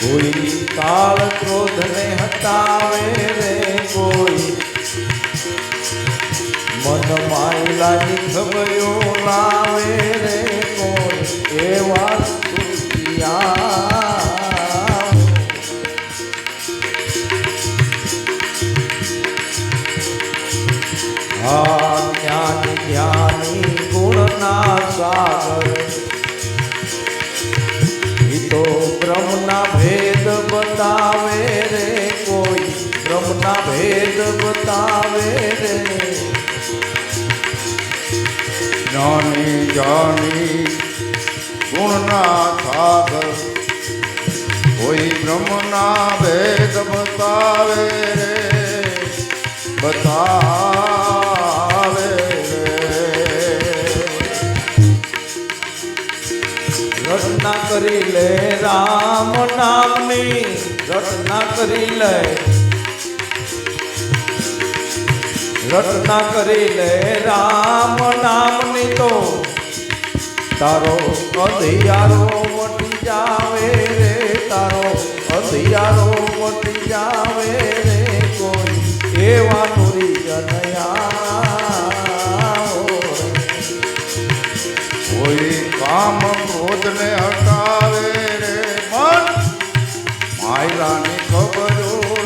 કોઈ કાળ ક્રોધ ને હટાવે રે કોઈ. મન માયલાની ખબરો લાવે રે કોઈ. એવા જ્ઞાની જ્ઞાની ગુણના સાગર. તો બ્રહ્મના ભેદ બતાવે રે કોઈ. બ્રહ્મના ભેદ બતાવે રે. જાણી જાણી ગુણના સાગર કોઈ બ્રહ્મના ભેદ બતાવે રે. બતાવે કરી લે, રામ નામની રચના કરી લે. રચના કરી લે, રામ નામની તો તારો અધિયારો મટી જાવે રે, તારો અધિયારો મટી જાવે રે. કોઈ એવા નુરી જનયા કોઈ કામ ક્રોધ ને હટાવે રે મન. માયલાની ખબર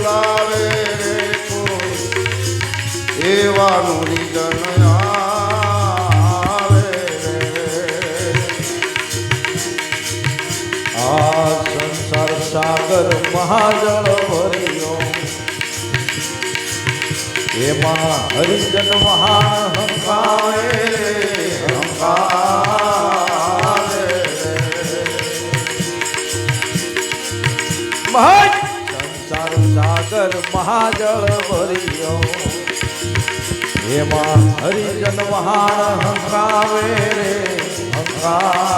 લાવે રે એવાનું રીજન આવે સાગર મહાજળ ભર્યો. એમાં હરિજન મહાન હંકાવે રે મહાન સંસાર સાગર મહાજળ ભર્યો. એમાં હરિજન મહાન હંકાવે રે હંકાવે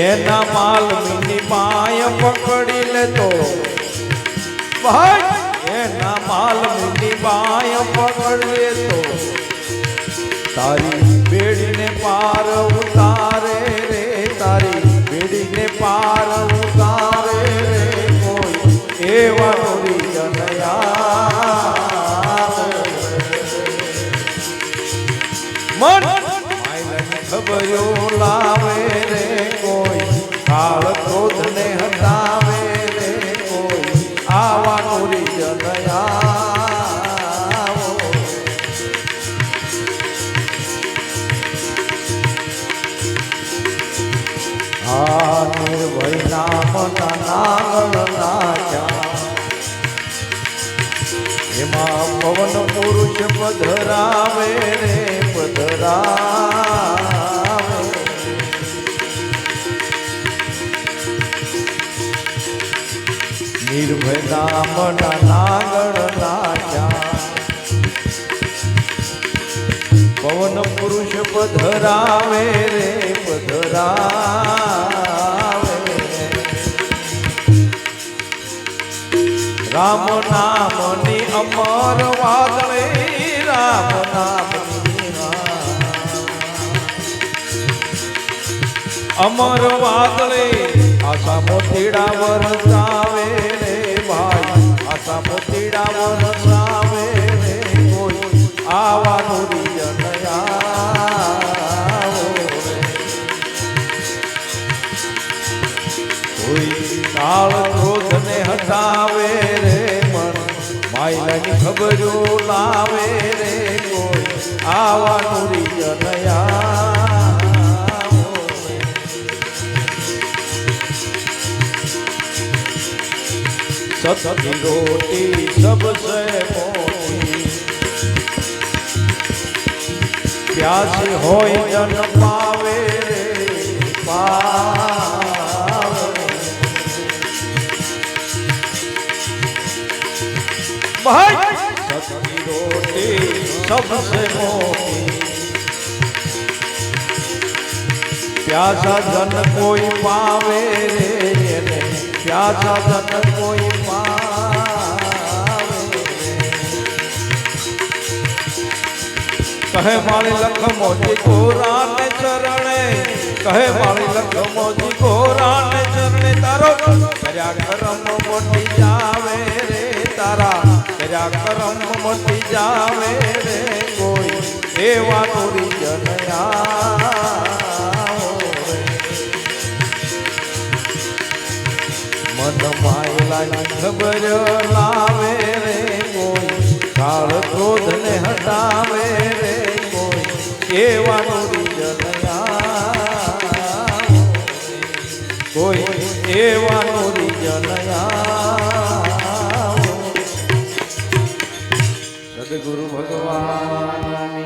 એના માલની માય પકડી લેતો. ભાઈ એના માલની માય પકડી લેતો. તારી બેડીને પાર ઉતારે રે, તારી બેડીને પાર ઉતારે રે કોઈ એવા નોરી જનયા મન ખબરો લાવે આ નિર્ભય નામના નાગલ એમાં પવન પુરુષ પધરાવે રે પધરાવે. નિર્ભય નામ નાગળ પવન પુરુષ પધરાવે રે, પધરાવે રામ નામની અમર વાદળે રામ નામ અમર વાદળે આશા મોતીડા વરસાવે રે ભાઈ આશા મોતીડા વરસાવે હટાવે રે મન. માયલાની ખબરો લાવે રે કોઈ. આવાનું રિયનયા સતની રોટી સબસે મોટી. પ્યાસ હોય જન પાવે રે પાવે સતની રોટી સબસે મોટી પ્યાસા જન કોઈ પાવે રે એને. પ્યાસા જન કોઈ પાવે કહે માળી લખ મોજી ગોરા ને ચરણે. કહે માળી લખ મોજી ગોરા ને ચરણે. તારો કર્યા કરમ મોટી રે તારા કર્યા કરમ મોટી જાવે રે કોઈ, એવા તોરી જનયા મન માયલા ખબર લાવે રે કોઈ, કાળ ક્રોધ ને હટાવે રે કોઈ, એવા તોરી જનયા કોઈ, એવા તોરી જનયા સદગુરુ ભગવાન.